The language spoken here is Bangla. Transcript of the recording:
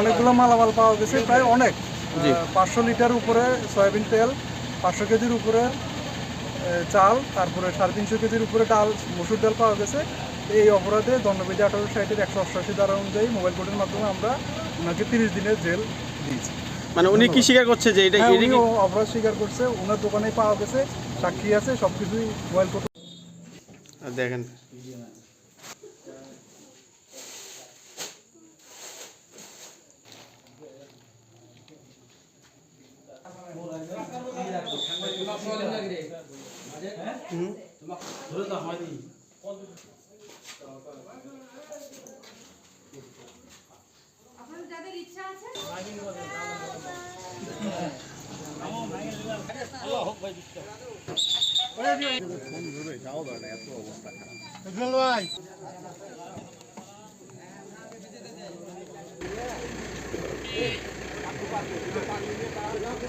অনেকগুলো মালামাল পাওয়া গেছে প্রায় অনেক। পাঁচশো লিটার উপরে সয়াবিন তেল পাঁচশো কেজির উপরে চাল তারপরে সাড়ে তিনশো কেজির উপরে ডাল মসুর ডাল পাওয়া গেছে। এই অপরাধে দণ্ডবিধি আঠারো ষাটের একশো অষ্টআশি ধারা অনুযায়ী মোবাইল কোর্টের মাধ্যমে আমরা ওনাকে তিরিশ দিনের জেল দিয়েছি। মানে উনি কি স্বীকার করছে যে এটা হ্যাঁ উনিও অপরাধ স্বীকার করছে। ওনার দোকানে পাওয়া গেছে সাক্ষী আছে সব কিছুই মোবাইল কোর্ট দেখেন। আপনাদের যাদের ইচ্ছা আছে ভাই